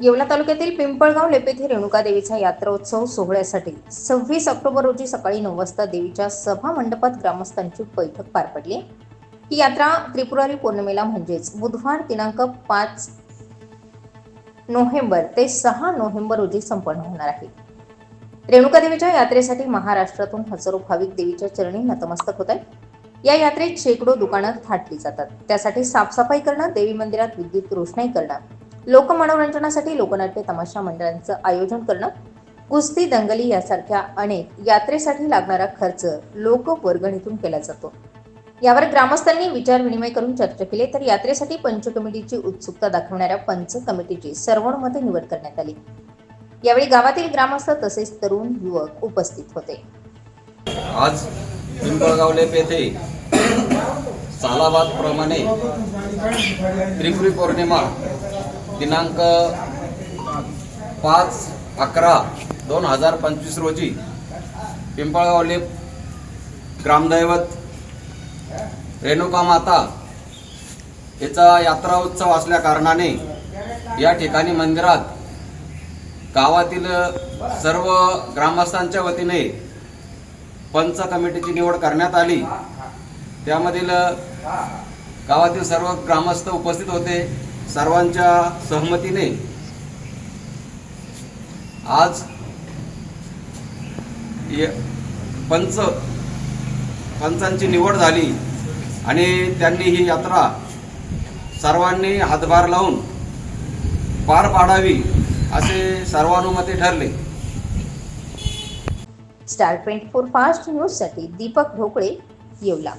येवला तालुक्यातील पिंपळगाव लेपेथे रेणुका देवीचा यात्रोत्सव सोहळ्यासाठी सव्वीस ऑक्टोबर रोजी सकाळी नऊ वाजता देवीच्या सभा मंडपात ग्रामस्थांची बैठक पार पडली. ही यात्रा त्रिपुरारी पौर्णिमेला म्हणजेच बुधवार दिनांक पाच नोव्हेंबर ते सहा नोव्हेंबर रोजी संपन्न होणार आहे. रेणुका देवीच्या यात्रेसाठी महाराष्ट्रातून हजारो भाविक देवीच्या चरणी नतमस्तक होत आहेत. या यात्रेत शेकडो दुकानं थाटली जातात. त्यासाठी साफसफाई करणं देवी मंदिरात विद्युत रोषणाई करणं लोकमनोरंजनासाठी लोकनाट्य तमाशा मंडळांचं आयोजन करणं कुस्ती दंगली यासारख्या अनेक यात्रेसाठी लागणारा खर्च लोकवर्गणीतून केला जातो. यावर ग्रामस्थांनी विचारविनिमय करून चर्चा केली तर यात्रेसाठी पंच कमिटीची उत्सुकता दाखवणाऱ्या पंच कमिटीची सर्वानुमते निवड करण्यात आली. यावेळी गावातील ग्रामस्थ तसेच तरुण युवक उपस्थित होते. आज पिंपळगाव येथे सालाबाद प्रमाणे त्रिपुरी पौर्णिमा दिनांक पाच अकरा दोन हजार पंचवीस रोजी पिंपळगावले ग्रामदैवत रेणुका माता याचा यात्रा उत्सव असल्या कारणाने या ठिकाणी मंदिरात गावातील सर्व ग्रामस्थांच्या वतीने पंच कमिटीची निवड करण्यात आली. त्यामधील गावातील सर्व ग्रामस्थ उपस्थित होते. सर्वांच्या सहमतीने आज पंच पंचांची निवड झाली आणि त्यांनी ही यात्रा सर्वांनी हातभार लावून पार पाडावी असे सर्वानुमते ठरले. स्टार ट्वेंटी फोर फास्ट न्यूजसाठी दीपक ढोकळे येवला.